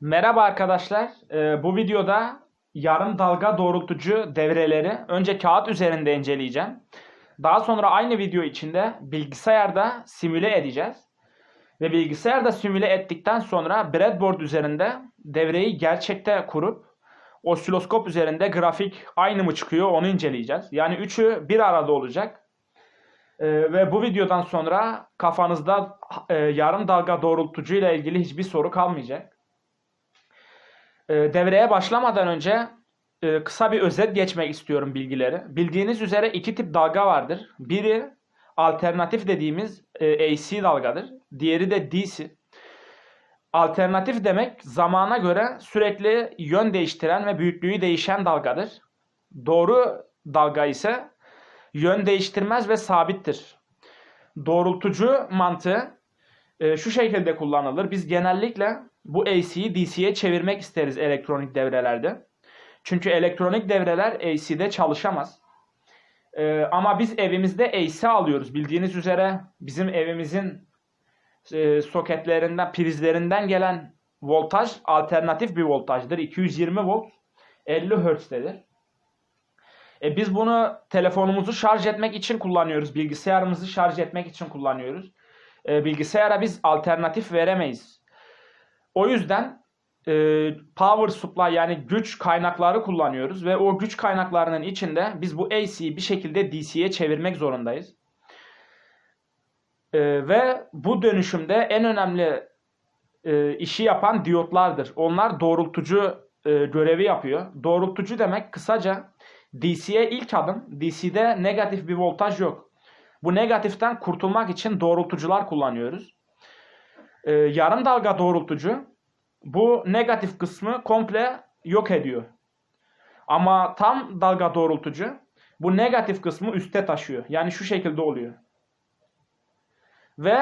Merhaba arkadaşlar. Ee, bu videoda yarım dalga doğrultucu devreleri önce kağıt üzerinde inceleyeceğim. Daha sonra aynı video içinde bilgisayarda simüle edeceğiz. Ve bilgisayarda simüle ettikten sonra breadboard üzerinde devreyi gerçekte kurup osiloskop üzerinde grafik aynı mı çıkıyor onu inceleyeceğiz. Yani üçü bir arada olacak. Ee, ve bu videodan sonra kafanızda e, yarım dalga doğrultucu ile ilgili hiçbir soru kalmayacak. E, devreye başlamadan önce e, kısa bir özet geçmek istiyorum bilgileri. Bildiğiniz üzere iki tip dalga vardır. Biri alternatif dediğimiz e, AC dalgadır. Diğeri de DC. Alternatif demek zamana göre sürekli yön değiştiren ve büyüklüğü değişen dalgadır. Doğru dalga ise yön değiştirmez ve sabittir. Doğrultucu mantığı e, şu şekilde kullanılır. Biz genellikle bu AC'yi DC'ye çevirmek isteriz elektronik devrelerde. Çünkü elektronik devreler AC'de çalışamaz. E, ama biz evimizde AC alıyoruz. Bildiğiniz üzere bizim evimizin e, soketlerinden, prizlerinden gelen voltaj alternatif bir voltajdır. 220 volt 50 Hz'dedir. E biz bunu telefonumuzu şarj etmek için kullanıyoruz. Bilgisayarımızı şarj etmek için kullanıyoruz. E, bilgisayara biz alternatif veremeyiz. O yüzden e, power supply yani güç kaynakları kullanıyoruz ve o güç kaynaklarının içinde biz bu AC'yi bir şekilde DC'ye çevirmek zorundayız. E, ve bu dönüşümde en önemli e, işi yapan diyotlardır. Onlar doğrultucu e, görevi yapıyor. Doğrultucu demek kısaca DC'ye ilk adım. DC'de negatif bir voltaj yok. Bu negatiften kurtulmak için doğrultucular kullanıyoruz. Ee, yarım dalga doğrultucu bu negatif kısmı komple yok ediyor. Ama tam dalga doğrultucu bu negatif kısmı üste taşıyor. Yani şu şekilde oluyor. Ve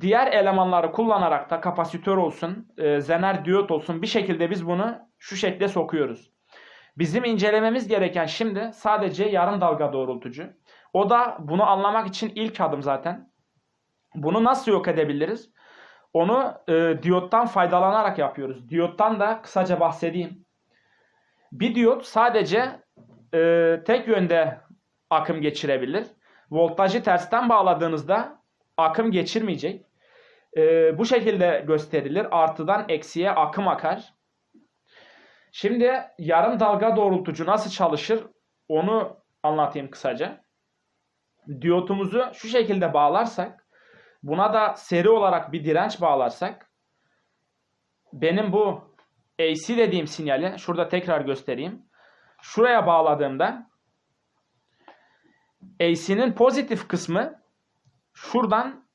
diğer elemanları kullanarak da kapasitör olsun, e, zener diyot olsun bir şekilde biz bunu şu şekle sokuyoruz. Bizim incelememiz gereken şimdi sadece yarım dalga doğrultucu. O da bunu anlamak için ilk adım zaten. Bunu nasıl yok edebiliriz? Onu e, diyottan faydalanarak yapıyoruz. Diyottan da kısaca bahsedeyim. Bir diyot sadece e, tek yönde akım geçirebilir. Voltajı tersten bağladığınızda akım geçirmeyecek. E, bu şekilde gösterilir. Artıdan eksiye akım akar. Şimdi yarım dalga doğrultucu nasıl çalışır onu anlatayım kısaca. Diyotumuzu şu şekilde bağlarsak, buna da seri olarak bir direnç bağlarsak, benim bu AC dediğim sinyali şurada tekrar göstereyim. Şuraya bağladığımda AC'nin pozitif kısmı şuradan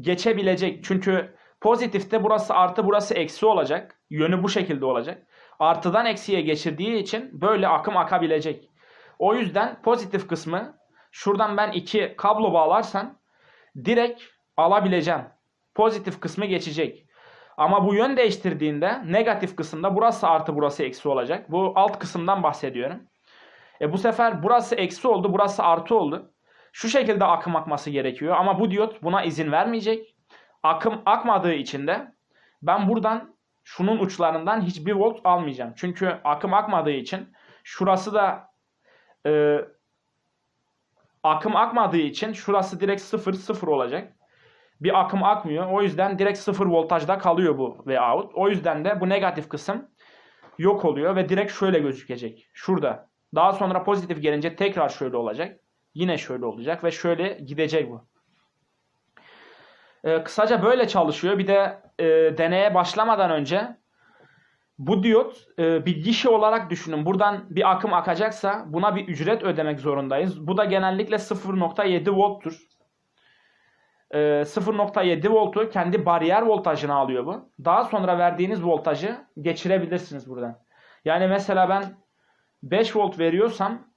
geçebilecek. Çünkü pozitifte burası artı burası eksi olacak. Yönü bu şekilde olacak artıdan eksiye geçirdiği için böyle akım akabilecek. O yüzden pozitif kısmı şuradan ben iki kablo bağlarsam direkt alabileceğim. Pozitif kısmı geçecek. Ama bu yön değiştirdiğinde negatif kısımda burası artı burası eksi olacak. Bu alt kısımdan bahsediyorum. E bu sefer burası eksi oldu, burası artı oldu. Şu şekilde akım akması gerekiyor ama bu diyot buna izin vermeyecek. Akım akmadığı için de ben buradan şunun uçlarından hiçbir volt almayacağım. Çünkü akım akmadığı için şurası da e, akım akmadığı için şurası direkt 0 0 olacak. Bir akım akmıyor. O yüzden direkt 0 voltajda kalıyor bu ve out. O yüzden de bu negatif kısım yok oluyor ve direkt şöyle gözükecek. Şurada. Daha sonra pozitif gelince tekrar şöyle olacak. Yine şöyle olacak ve şöyle gidecek bu. E, kısaca böyle çalışıyor. Bir de e, deneye başlamadan önce bu diyot e, bir gişe olarak düşünün. Buradan bir akım akacaksa buna bir ücret ödemek zorundayız. Bu da genellikle 0.7 volttur. E, 0.7 voltu kendi bariyer voltajını alıyor bu. Daha sonra verdiğiniz voltajı geçirebilirsiniz buradan. Yani mesela ben 5 volt veriyorsam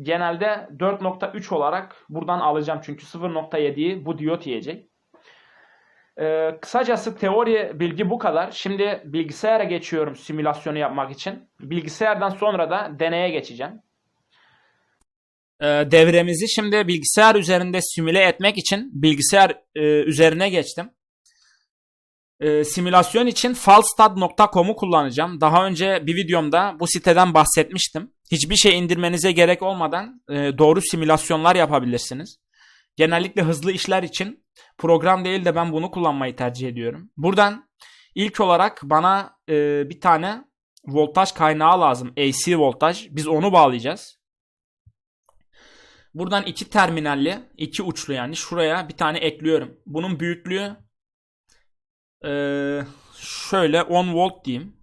genelde 4.3 olarak buradan alacağım. Çünkü 0.7'yi bu diyot yiyecek. Ee, kısacası teori bilgi bu kadar. Şimdi bilgisayara geçiyorum simülasyonu yapmak için. Bilgisayardan sonra da deneye geçeceğim. Ee, devremizi şimdi bilgisayar üzerinde simüle etmek için bilgisayar e, üzerine geçtim. Ee, simülasyon için falstad.com'u kullanacağım. Daha önce bir videomda bu siteden bahsetmiştim. Hiçbir şey indirmenize gerek olmadan e, doğru simülasyonlar yapabilirsiniz. Genellikle hızlı işler için program değil de ben bunu kullanmayı tercih ediyorum. Buradan ilk olarak bana e, bir tane voltaj kaynağı lazım. AC voltaj. Biz onu bağlayacağız. Buradan iki terminalli, iki uçlu yani şuraya bir tane ekliyorum. Bunun büyüklüğü ee, şöyle 10 volt diyeyim.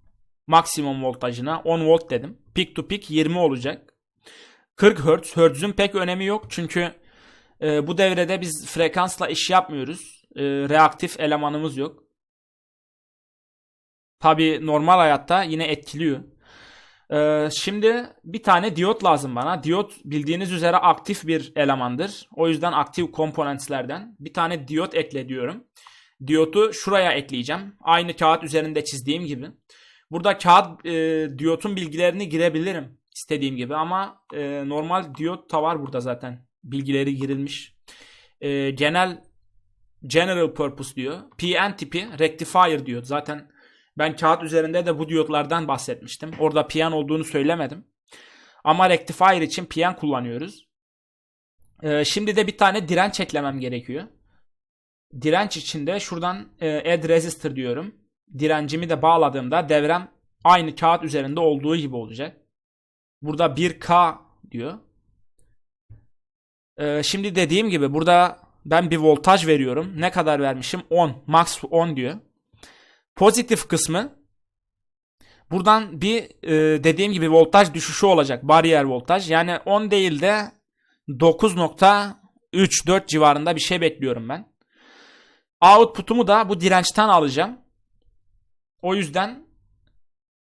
Maksimum voltajına 10 volt dedim. Peak to peak 20 olacak. 40 Hz. Hz'ün pek önemi yok çünkü e, bu devrede biz frekansla iş yapmıyoruz. E, reaktif elemanımız yok. Tabi normal hayatta yine etkiliyor. Ee, şimdi bir tane diyot lazım bana. Diyot bildiğiniz üzere aktif bir elemandır. O yüzden aktif komponentlerden bir tane diyot ekle diyorum. Diyotu şuraya ekleyeceğim. Aynı kağıt üzerinde çizdiğim gibi. Burada kağıt e, diyotun bilgilerini girebilirim istediğim gibi ama e, normal diyot da var burada zaten. Bilgileri girilmiş. E, genel general purpose diyor. PN tipi rectifier diyor. Zaten ben kağıt üzerinde de bu diyotlardan bahsetmiştim. Orada PN olduğunu söylemedim. Ama rectifier için PN kullanıyoruz. Ee, şimdi de bir tane direnç eklemem gerekiyor. Direnç içinde şuradan e, add resistor diyorum. Direncimi de bağladığımda devrem aynı kağıt üzerinde olduğu gibi olacak. Burada 1K diyor. Ee, şimdi dediğim gibi burada ben bir voltaj veriyorum. Ne kadar vermişim? 10. Max 10 diyor. Pozitif kısmı buradan bir e, dediğim gibi voltaj düşüşü olacak. Bariyer voltaj. Yani 10 değil de 9.34 civarında bir şey bekliyorum ben. Output'umu da bu dirençten alacağım. O yüzden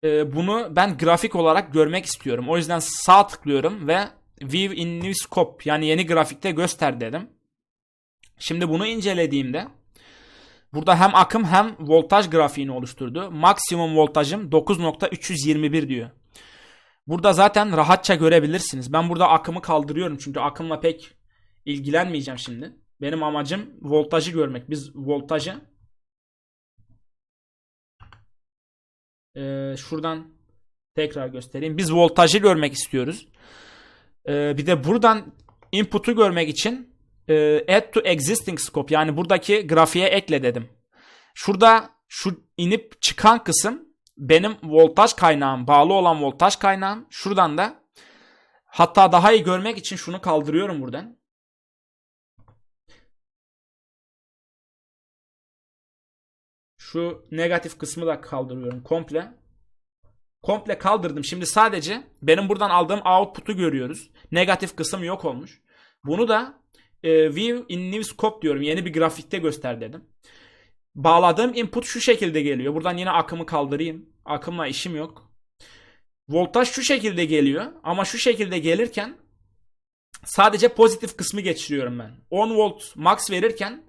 e, bunu ben grafik olarak görmek istiyorum. O yüzden sağ tıklıyorum ve View in New Scope yani yeni grafikte göster dedim. Şimdi bunu incelediğimde Burada hem akım hem voltaj grafiğini oluşturdu. Maksimum voltajım 9.321 diyor. Burada zaten rahatça görebilirsiniz. Ben burada akımı kaldırıyorum çünkü akımla pek ilgilenmeyeceğim şimdi. Benim amacım voltajı görmek. Biz voltajı ee, şuradan tekrar göstereyim. Biz voltajı görmek istiyoruz. Ee, bir de buradan input'u görmek için e, add to existing scope yani buradaki grafiğe ekle dedim. Şurada şu inip çıkan kısım benim voltaj kaynağım, bağlı olan voltaj kaynağım. Şuradan da hatta daha iyi görmek için şunu kaldırıyorum buradan. Şu negatif kısmı da kaldırıyorum komple. Komple kaldırdım. Şimdi sadece benim buradan aldığım output'u görüyoruz. Negatif kısım yok olmuş. Bunu da e, View in New Scope diyorum. Yeni bir grafikte göster dedim. Bağladığım input şu şekilde geliyor. Buradan yine akımı kaldırayım. Akımla işim yok. Voltaj şu şekilde geliyor. Ama şu şekilde gelirken sadece pozitif kısmı geçiriyorum ben. 10 volt max verirken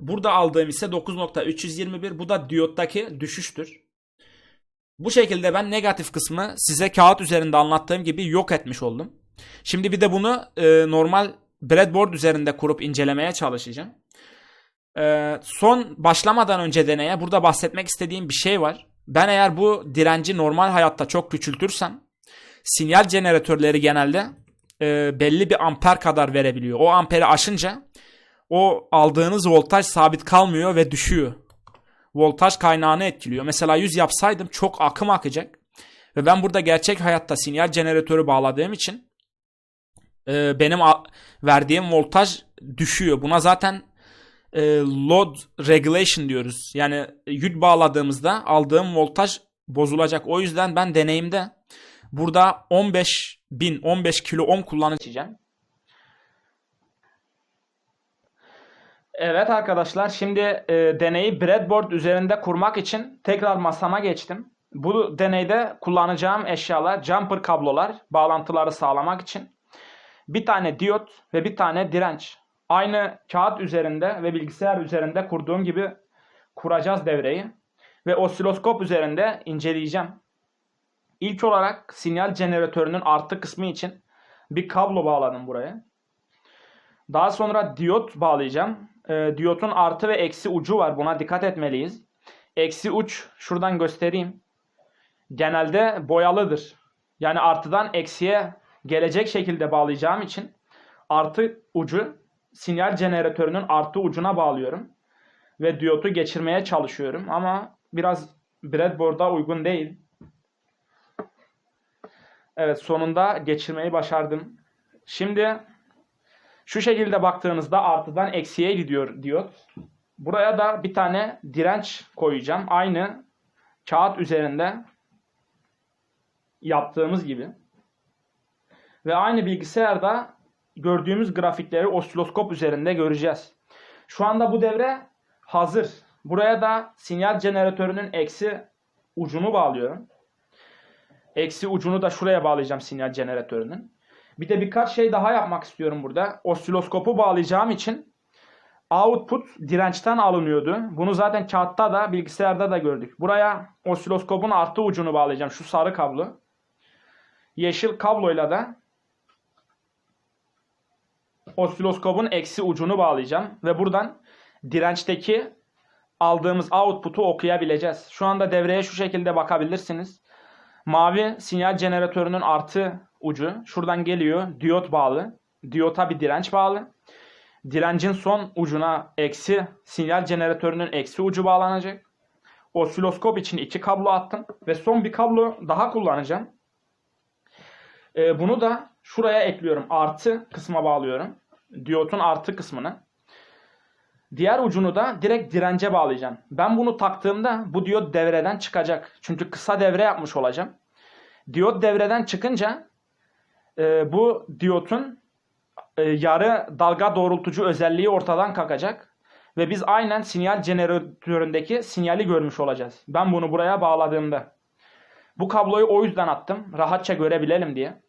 burada aldığım ise 9.321. Bu da diyottaki düşüştür. Bu şekilde ben negatif kısmı size kağıt üzerinde anlattığım gibi yok etmiş oldum. Şimdi bir de bunu e, normal breadboard üzerinde kurup incelemeye çalışacağım. Ee, son başlamadan önce deneye burada bahsetmek istediğim bir şey var. Ben eğer bu direnci normal hayatta çok küçültürsem sinyal jeneratörleri genelde e, belli bir amper kadar verebiliyor. O amperi aşınca o aldığınız voltaj sabit kalmıyor ve düşüyor. Voltaj kaynağını etkiliyor. Mesela 100 yapsaydım çok akım akacak. Ve ben burada gerçek hayatta sinyal jeneratörü bağladığım için e, benim verdiğim voltaj düşüyor. Buna zaten e, load regulation diyoruz. Yani yük bağladığımızda aldığım voltaj bozulacak. O yüzden ben deneyimde burada 15 bin 15 kilo ohm kullanacağım. Evet arkadaşlar şimdi e, deneyi breadboard üzerinde kurmak için tekrar masama geçtim. Bu deneyde kullanacağım eşyalar jumper kablolar bağlantıları sağlamak için. Bir tane diyot ve bir tane direnç aynı kağıt üzerinde ve bilgisayar üzerinde kurduğum gibi kuracağız devreyi. Ve osiloskop üzerinde inceleyeceğim. İlk olarak sinyal jeneratörünün artı kısmı için bir kablo bağladım buraya. Daha sonra diyot bağlayacağım. E, diyotun artı ve eksi ucu var. Buna dikkat etmeliyiz. eksi uç şuradan göstereyim. Genelde boyalıdır. Yani artıdan eksiye gelecek şekilde bağlayacağım için artı ucu sinyal jeneratörünün artı ucuna bağlıyorum. Ve diyotu geçirmeye çalışıyorum ama biraz breadboard'a uygun değil. Evet sonunda geçirmeyi başardım. Şimdi şu şekilde baktığınızda artıdan eksiye gidiyor diyot. Buraya da bir tane direnç koyacağım. Aynı kağıt üzerinde yaptığımız gibi. Ve aynı bilgisayarda gördüğümüz grafikleri osiloskop üzerinde göreceğiz. Şu anda bu devre hazır. Buraya da sinyal jeneratörünün eksi ucunu bağlıyorum. Eksi ucunu da şuraya bağlayacağım sinyal jeneratörünün. Bir de birkaç şey daha yapmak istiyorum burada. Osiloskopu bağlayacağım için output dirençten alınıyordu. Bunu zaten kağıtta da bilgisayarda da gördük. Buraya osiloskopun artı ucunu bağlayacağım. Şu sarı kablo. Yeşil kabloyla da osiloskopun eksi ucunu bağlayacağım. Ve buradan dirençteki aldığımız output'u okuyabileceğiz. Şu anda devreye şu şekilde bakabilirsiniz. Mavi sinyal jeneratörünün artı ucu şuradan geliyor. Diyot bağlı. Diyota bir direnç bağlı. Direncin son ucuna eksi sinyal jeneratörünün eksi ucu bağlanacak. Osiloskop için iki kablo attım. Ve son bir kablo daha kullanacağım. Ee, bunu da şuraya ekliyorum. Artı kısma bağlıyorum. Diyotun artı kısmını. Diğer ucunu da direkt dirence bağlayacağım. Ben bunu taktığımda bu diyot devreden çıkacak. Çünkü kısa devre yapmış olacağım. Diyot devreden çıkınca e, bu diyotun e, yarı dalga doğrultucu özelliği ortadan kalkacak. Ve biz aynen sinyal jeneratöründeki sinyali görmüş olacağız. Ben bunu buraya bağladığımda. Bu kabloyu o yüzden attım. Rahatça görebilelim diye.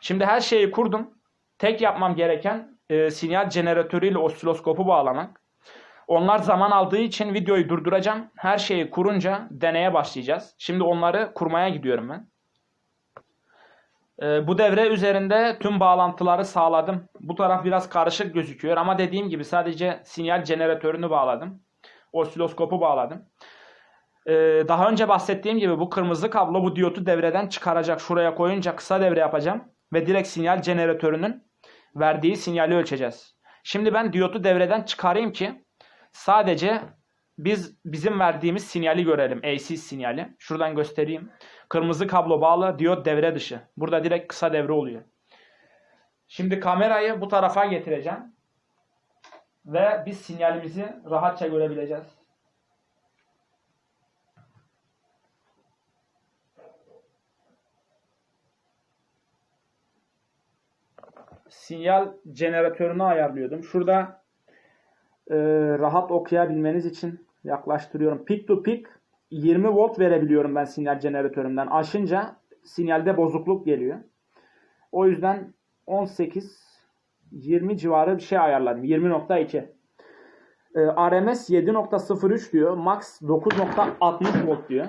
Şimdi her şeyi kurdum. Tek yapmam gereken e, sinyal jeneratörüyle osiloskopu bağlamak. Onlar zaman aldığı için videoyu durduracağım. Her şeyi kurunca deneye başlayacağız. Şimdi onları kurmaya gidiyorum ben. Ee, bu devre üzerinde tüm bağlantıları sağladım. Bu taraf biraz karışık gözüküyor ama dediğim gibi sadece sinyal jeneratörünü bağladım. Osiloskopu bağladım. Ee, daha önce bahsettiğim gibi bu kırmızı kablo bu diyotu devreden çıkaracak. Şuraya koyunca kısa devre yapacağım. Ve direkt sinyal jeneratörünün verdiği sinyali ölçeceğiz. Şimdi ben diyotu devreden çıkarayım ki sadece biz bizim verdiğimiz sinyali görelim. AC sinyali. Şuradan göstereyim. Kırmızı kablo bağlı, diyot devre dışı. Burada direkt kısa devre oluyor. Şimdi kamerayı bu tarafa getireceğim. Ve biz sinyalimizi rahatça görebileceğiz. Sinyal jeneratörünü ayarlıyordum. Şurada e, rahat okuyabilmeniz için yaklaştırıyorum. Peak to peak 20 volt verebiliyorum ben sinyal jeneratörümden. Aşınca sinyalde bozukluk geliyor. O yüzden 18 20 civarı bir şey ayarladım. 20.2. Ee, RMS 7.03 diyor. Max 9.60 volt diyor.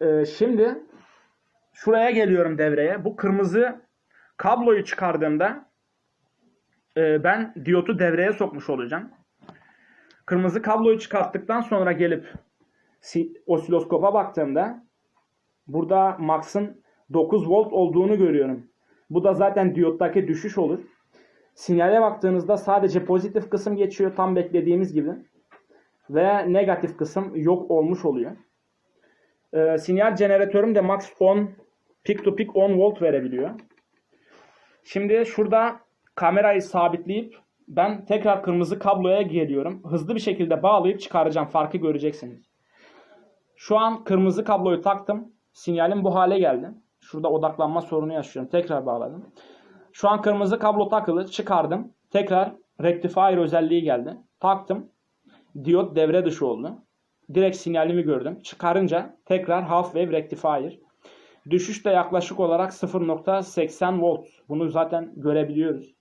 Ee, şimdi şuraya geliyorum devreye. Bu kırmızı kabloyu çıkardığımda e, ben diyotu devreye sokmuş olacağım. Kırmızı kabloyu çıkarttıktan sonra gelip osiloskopa baktığımda burada max'ın 9 volt olduğunu görüyorum. Bu da zaten diyottaki düşüş olur. Sinyale baktığınızda sadece pozitif kısım geçiyor tam beklediğimiz gibi. Ve negatif kısım yok olmuş oluyor. Ee, sinyal jeneratörüm de max 10 peak to peak 10 volt verebiliyor. Şimdi şurada kamerayı sabitleyip ben tekrar kırmızı kabloya geliyorum. Hızlı bir şekilde bağlayıp çıkaracağım. Farkı göreceksiniz. Şu an kırmızı kabloyu taktım. Sinyalim bu hale geldi. Şurada odaklanma sorunu yaşıyorum. Tekrar bağladım. Şu an kırmızı kablo takılı. Çıkardım. Tekrar rectifier özelliği geldi. Taktım. Diyot devre dışı oldu. Direkt sinyalimi gördüm. Çıkarınca tekrar half wave rectifier. Düşüş de yaklaşık olarak 0.80 volt. Bunu zaten görebiliyoruz.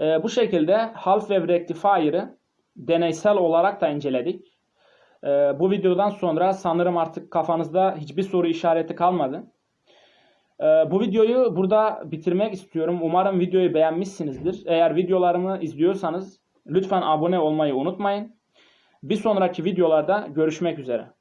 Ee, bu şekilde half wave rectifier'ı deneysel olarak da inceledik. Ee, bu videodan sonra sanırım artık kafanızda hiçbir soru işareti kalmadı. Ee, bu videoyu burada bitirmek istiyorum. Umarım videoyu beğenmişsinizdir. Eğer videolarımı izliyorsanız lütfen abone olmayı unutmayın. Bir sonraki videolarda görüşmek üzere.